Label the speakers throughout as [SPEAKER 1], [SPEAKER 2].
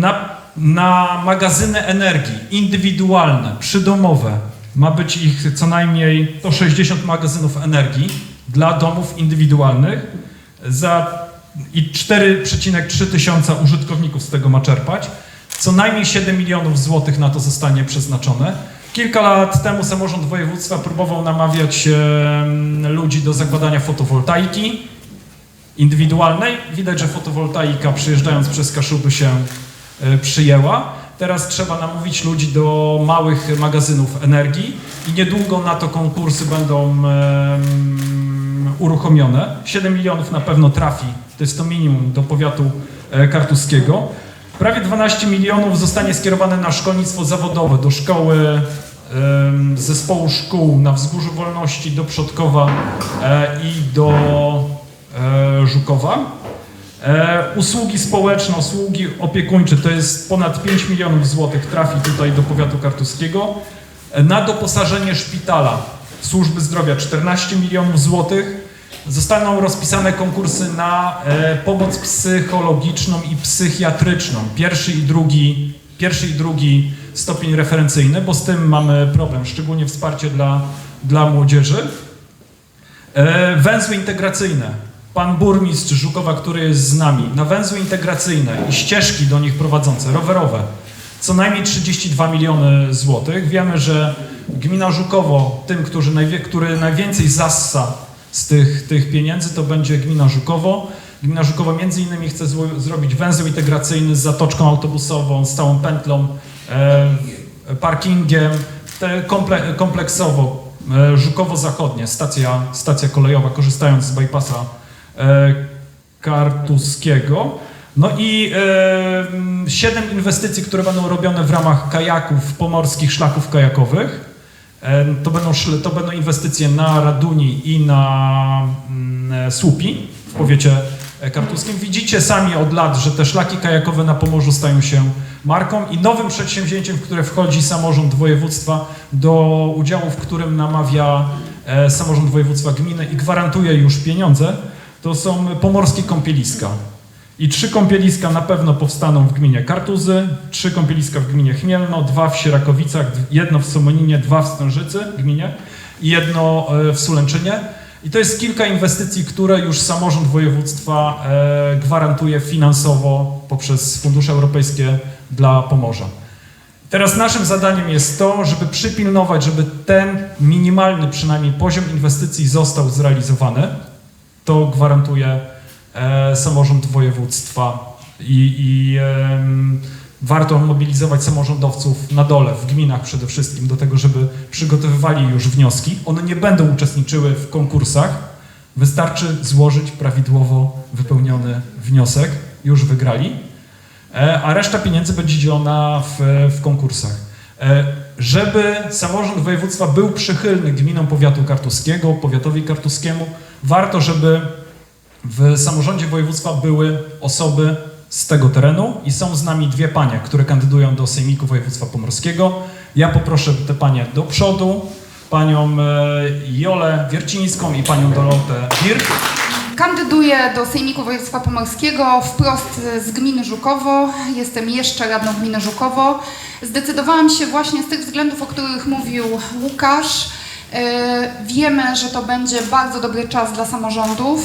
[SPEAKER 1] Na, na magazyny energii indywidualne, przydomowe ma być ich co najmniej 160 magazynów energii dla domów indywidualnych za i 4,3 tysiąca użytkowników z tego ma czerpać. Co najmniej 7 milionów złotych na to zostanie przeznaczone. Kilka lat temu samorząd województwa próbował namawiać em, ludzi do zakładania fotowoltaiki indywidualnej. Widać, że fotowoltaika przyjeżdżając przez Kaszuby się e, przyjęła. Teraz trzeba namówić ludzi do małych magazynów energii i niedługo na to konkursy będą uruchomione. 7 milionów na pewno trafi, to jest to minimum do powiatu e, kartuskiego. Prawie 12 milionów zostanie skierowane na szkolnictwo zawodowe, do szkoły zespołu szkół na Wzgórzu Wolności, do Przodkowa e, i do e, Żukowa. E, usługi społeczne, usługi opiekuńcze to jest ponad 5 milionów złotych trafi tutaj do powiatu kartuskiego. E, na doposażenie szpitala służby zdrowia 14 milionów złotych. Zostaną rozpisane konkursy na e, pomoc psychologiczną i psychiatryczną. Pierwszy i drugi, pierwszy i drugi stopień referencyjny, bo z tym mamy problem, szczególnie wsparcie dla, dla młodzieży. Węzły integracyjne. Pan burmistrz Żukowa, który jest z nami, na węzły integracyjne i ścieżki do nich prowadzące, rowerowe, co najmniej 32 miliony złotych. Wiemy, że gmina Żukowo, tym, którzy najwie, który najwięcej zassa z tych, tych pieniędzy, to będzie gmina Żukowo. Gmina Żukowo między innymi chce zrobić węzeł integracyjny z zatoczką autobusową, z całą pętlą, e, parkingiem, te komple, kompleksowo e, Żukowo-Zachodnie, stacja, stacja kolejowa, korzystając z bypassa Kartuskiego. No i e, m, siedem inwestycji, które będą robione w ramach kajaków, pomorskich szlaków kajakowych. E, To będą, to będą inwestycje na Raduni i na mm, Słupi w powiecie e, kartuskim. Widzicie sami od lat, że te szlaki kajakowe na Pomorzu stają się marką i nowym przedsięwzięciem, w które wchodzi samorząd województwa, do udziału w którym namawia e, samorząd województwa gminy i gwarantuje już pieniądze, to są pomorskie kąpieliska. I trzy kąpieliska na pewno powstaną w gminie Kartuzy, trzy kąpieliska w gminie Chmielno, dwa w Sierakowicach, jedno w Somoninie, dwa w Stężycy gminie i jedno e, w Sulęczynie. I to jest kilka inwestycji, które już samorząd województwa e, gwarantuje finansowo poprzez fundusze europejskie dla Pomorza. Teraz naszym zadaniem jest to, żeby przypilnować, żeby ten minimalny przynajmniej poziom inwestycji został zrealizowany. To gwarantuje samorząd województwa i, i warto mobilizować samorządowców na dole, w gminach przede wszystkim, do tego, żeby przygotowywali już wnioski. One nie będą uczestniczyły w konkursach. Wystarczy złożyć prawidłowo wypełniony wniosek, już wygrali, e, a reszta pieniędzy będzie dzielona w, w konkursach. E, Żeby samorząd województwa był przychylny gminom powiatu kartuskiego, powiatowi kartuskiemu, warto, żeby w samorządzie województwa były osoby z tego terenu i są z nami dwie panie, które kandydują do Sejmiku Województwa Pomorskiego. Ja poproszę te panie do przodu, panią e, Jolę Wiercińską i panią Dorotę Birk.
[SPEAKER 2] Kandyduję do Sejmiku Województwa Pomorskiego wprost z gminy Żukowo. Jestem jeszcze radną gminy Żukowo. Zdecydowałam się właśnie z tych względów, o których mówił Łukasz. E, Wiemy, że to będzie bardzo dobry czas dla samorządów.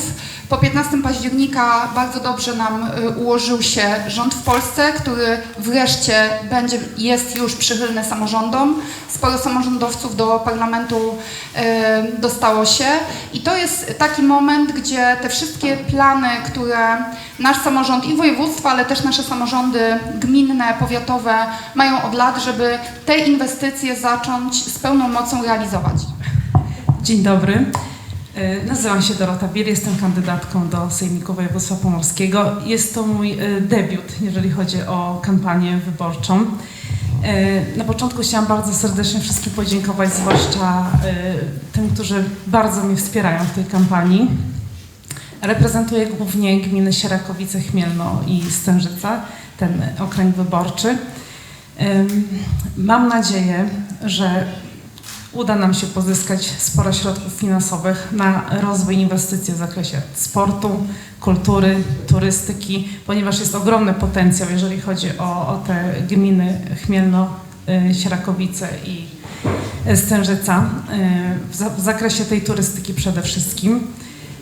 [SPEAKER 2] Po 15 października bardzo dobrze nam e, ułożył się rząd w Polsce, który wreszcie będzie, jest już przychylny samorządom. Sporo samorządowców do parlamentu e, dostało się i to jest taki moment, gdzie te wszystkie plany, które nasz samorząd i województwa, ale też nasze samorządy gminne, powiatowe mają od lat, żeby te inwestycje zacząć z pełną mocą realizować.
[SPEAKER 3] Dzień dobry. E, Nazywam się Dorota Bir, jestem kandydatką do Sejmiku Województwa Pomorskiego. Jest to mój e, debiut, jeżeli chodzi o kampanię wyborczą. E, Na początku chciałam bardzo serdecznie wszystkim podziękować, zwłaszcza tym, którzy bardzo mnie wspierają w tej kampanii. Reprezentuję głównie gminy Sierakowice, Chmielno i Stężyca, ten okręg wyborczy. Mam nadzieję, że uda nam się pozyskać sporo środków finansowych na rozwój inwestycji w zakresie sportu, kultury, turystyki, ponieważ jest ogromny potencjał, jeżeli chodzi o, o te gminy Chmielno, y, Sierakowice i Stężyca y, w, za, w zakresie tej turystyki przede wszystkim.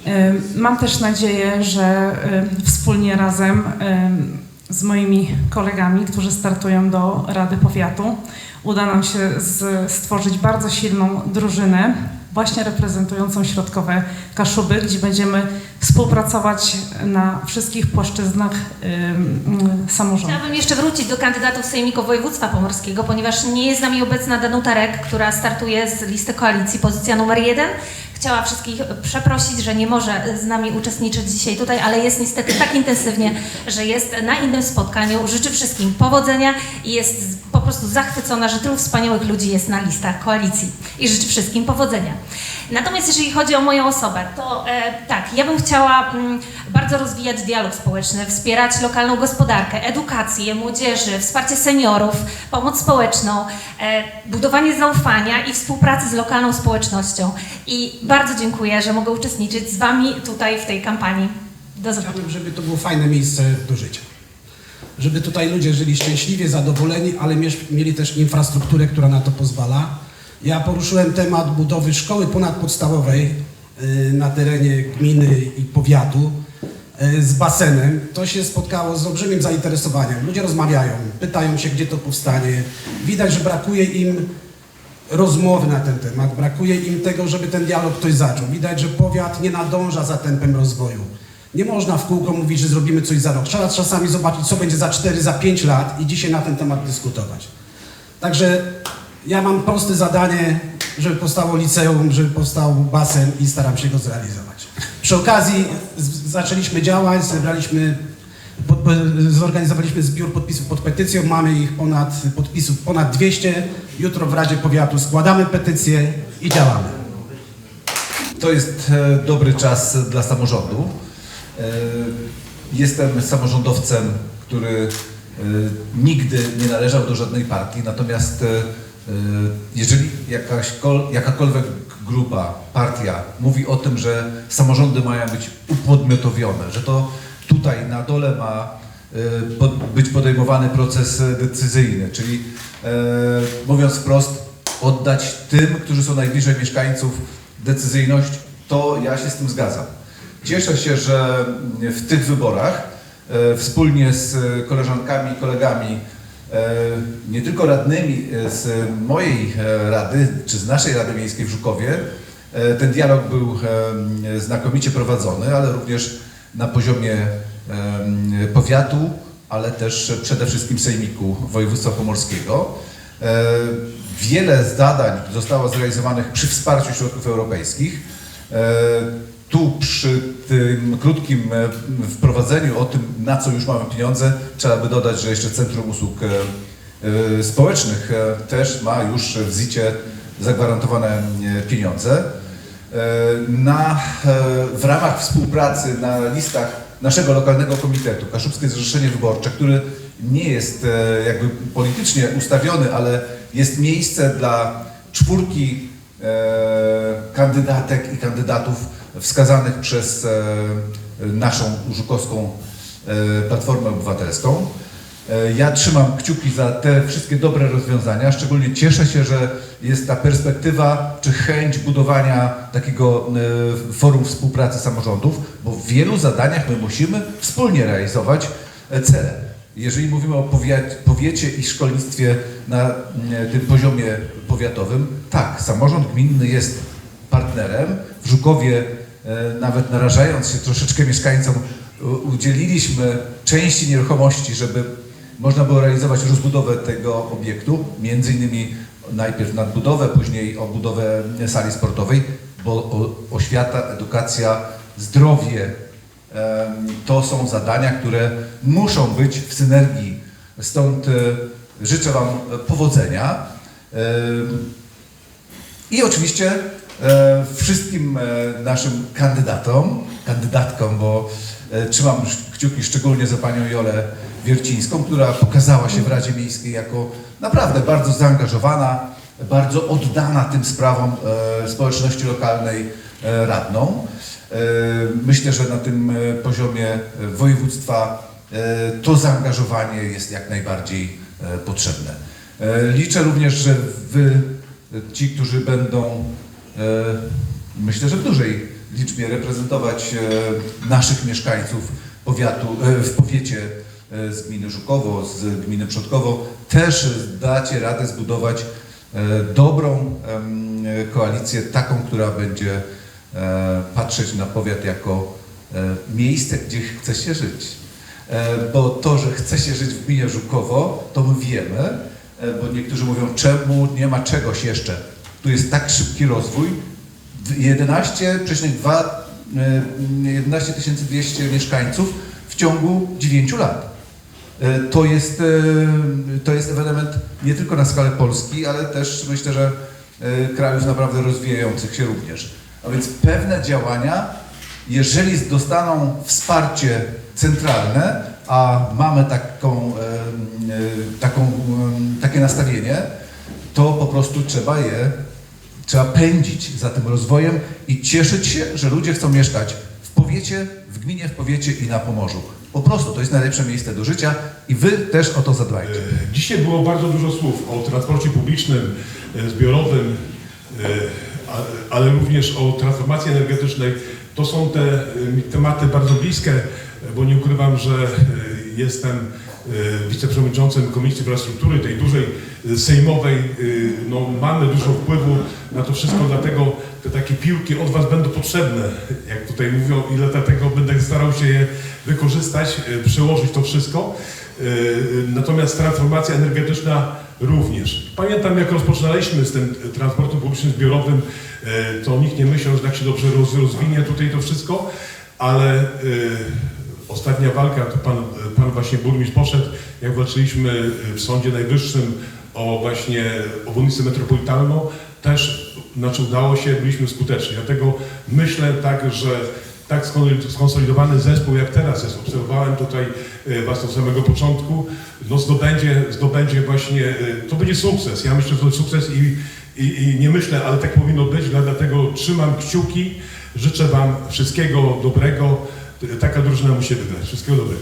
[SPEAKER 3] Y, Mam też nadzieję, że wspólnie razem z moimi kolegami, którzy startują do Rady Powiatu, uda nam się z, stworzyć bardzo silną drużynę, właśnie reprezentującą środkowe Kaszuby, gdzie będziemy współpracować na wszystkich płaszczyznach y, samorządu.
[SPEAKER 4] Chciałabym jeszcze wrócić do kandydatów Sejmiku Województwa Pomorskiego, ponieważ nie jest z nami obecna Danuta Rek, która startuje z listy koalicji, pozycja numer jeden. Chciała wszystkich przeprosić, że nie może z nami uczestniczyć dzisiaj tutaj, ale jest niestety tak intensywnie, że jest na innym spotkaniu. Życzę wszystkim powodzenia i jest po prostu zachwycona, że tylu wspaniałych ludzi jest na listach koalicji. I życzę wszystkim powodzenia. Natomiast jeżeli chodzi o moją osobę, to e, tak, ja bym chciała mm, bardzo rozwijać dialog społeczny, wspierać lokalną gospodarkę, edukację młodzieży, wsparcie seniorów, pomoc społeczną, e, budowanie zaufania i współpracy z lokalną społecznością. I bardzo dziękuję, że mogę uczestniczyć z Wami tutaj w tej kampanii. Do zobaczenia.
[SPEAKER 5] Chciałbym, żeby to było fajne miejsce do życia. Żeby tutaj ludzie żyli szczęśliwie, zadowoleni, ale mieli też infrastrukturę, która na to pozwala. Ja poruszyłem temat budowy szkoły ponadpodstawowej y, na terenie gminy i powiatu y, z basenem. To się spotkało z olbrzymim zainteresowaniem. Ludzie rozmawiają, pytają się, gdzie to powstanie. Widać, że brakuje im rozmowy na ten temat. Brakuje im tego, żeby ten dialog ktoś zaczął. Widać, że powiat nie nadąża za tempem rozwoju. Nie można w kółko mówić, że zrobimy coś za rok. Trzeba czasami zobaczyć, co będzie za 4, za 5 lat i dzisiaj na ten temat dyskutować. Także ja mam proste zadanie, żeby powstało liceum, żeby powstał basen i staram się go zrealizować. Przy okazji zaczęliśmy działać, zebraliśmy, zorganizowaliśmy zbiór podpisów pod petycją, mamy ich ponad, podpisów ponad 200. Jutro w Radzie Powiatu składamy petycję i działamy.
[SPEAKER 6] To jest e, dobry czas dla samorządu. E, Jestem samorządowcem, który e, nigdy nie należał do żadnej partii, natomiast jeżeli jakakolwiek grupa, partia mówi o tym, że samorządy mają być upodmiotowione, że to tutaj na dole ma być podejmowany proces decyzyjny, czyli e, mówiąc wprost, oddać tym, którzy są najbliżej mieszkańców decyzyjność, to ja się z tym zgadzam. Cieszę się, że w tych wyborach e, wspólnie z koleżankami i kolegami, nie tylko radnymi z mojej e, rady, czy z naszej Rady Miejskiej w Żukowie, ten dialog był e, znakomicie prowadzony, ale również na poziomie powiatu, ale też przede wszystkim Sejmiku Województwa Pomorskiego. E, Wiele zadań zostało zrealizowanych przy wsparciu środków europejskich. E, Tu przy tym krótkim e, wprowadzeniu o tym, na co już mamy pieniądze, trzeba by dodać, że jeszcze Centrum Usług Społecznych też ma już w ZIT-cie zagwarantowane pieniądze. Na, w ramach współpracy na listach naszego lokalnego komitetu, Kaszubskie Zrzeszenie Wyborcze, który nie jest e, jakby politycznie ustawiony, ale jest miejsce dla czwórki e, kandydatek i kandydatów wskazanych przez e, naszą żukowską Platformę Obywatelską. E, Ja trzymam kciuki za te wszystkie dobre rozwiązania. Szczególnie cieszę się, że jest ta perspektywa czy chęć budowania takiego e, forum współpracy samorządów, bo w wielu zadaniach my musimy wspólnie realizować e, cele. Jeżeli mówimy o powiecie i szkolnictwie na tym poziomie powiatowym, tak, samorząd gminny jest partnerem. W Żukowie, nawet narażając się troszeczkę mieszkańcom, udzieliliśmy części nieruchomości, żeby można było realizować rozbudowę tego obiektu, między innymi najpierw nadbudowę, później o budowę sali sportowej, bo oświata, edukacja, zdrowie to są zadania, które muszą być w synergii. Stąd e, życzę Wam powodzenia. I oczywiście e, wszystkim e, naszym kandydatom, kandydatkom, bo trzymam kciuki szczególnie za panią Jolę Wiercińską, która pokazała się w Radzie Miejskiej jako naprawdę bardzo zaangażowana, bardzo oddana tym sprawom e, społeczności lokalnej e, radną. E, Myślę, że na tym e, poziomie e, województwa e, to zaangażowanie jest jak najbardziej e, potrzebne. E, Liczę również, że wy, e, ci, którzy będą, e, myślę, że w dużej liczbie reprezentować e, naszych mieszkańców powiatu, e, w powiecie e, z gminy Żukowo, z gminy Przodkowo, też dacie radę zbudować dobrą koalicję, taką, która będzie patrzeć na powiat jako miejsce, gdzie chce się żyć. Bo to, że chce się żyć w gminie Żukowo, to my wiemy, bo niektórzy mówią, czemu nie ma czegoś jeszcze. Tu jest tak szybki rozwój. W 11,2 e, 11 200 mieszkańców w ciągu 9 lat. E, To jest, e, to jest ewenement nie tylko na skalę Polski, ale też myślę, że e, krajów naprawdę rozwijających się również. A więc pewne działania, jeżeli dostaną wsparcie centralne, a mamy taką, taką, takie nastawienie, to po prostu trzeba je, trzeba pędzić za tym rozwojem i cieszyć się, że ludzie chcą mieszkać w powiecie, w gminie, w powiecie i na Pomorzu. Po prostu to jest najlepsze miejsce do życia i wy też o to zadbajcie.
[SPEAKER 7] E, Dzisiaj było bardzo dużo słów o transporcie publicznym, e, zbiorowym, e, ale również o transformacji energetycznej. To są te tematy bardzo bliskie, bo nie ukrywam, że jestem wiceprzewodniczącym Komisji Infrastruktury, tej dużej sejmowej. E, No, mamy dużo wpływu na to wszystko, dlatego te takie piłki od Was będą potrzebne, jak tutaj mówią, i dlatego będę starał się je wykorzystać, e, przełożyć to wszystko. E, Natomiast transformacja energetyczna również. Pamiętam, jak rozpoczynaliśmy z tym transportem publicznym zbiorowym, to nikt nie myślał, że tak się dobrze roz- rozwinie tutaj to wszystko, ale ostatnia walka, to pan, pan właśnie burmistrz poszedł, jak walczyliśmy w Sądzie Najwyższym o właśnie obwodnicę metropolitalną, też znaczy udało się, byliśmy skuteczni. Dlatego myślę tak, że tak skon- skonsolidowany zespół jak teraz jest, obserwowałem tutaj e, Was od samego początku, no zdobędzie, zdobędzie właśnie, e, to będzie sukces. Ja myślę, że to jest sukces i, i, i nie myślę, ale tak powinno być, dla- dlatego trzymam kciuki, życzę Wam wszystkiego dobrego. Taka drużyna musi wygrać. Wszystkiego dobrego.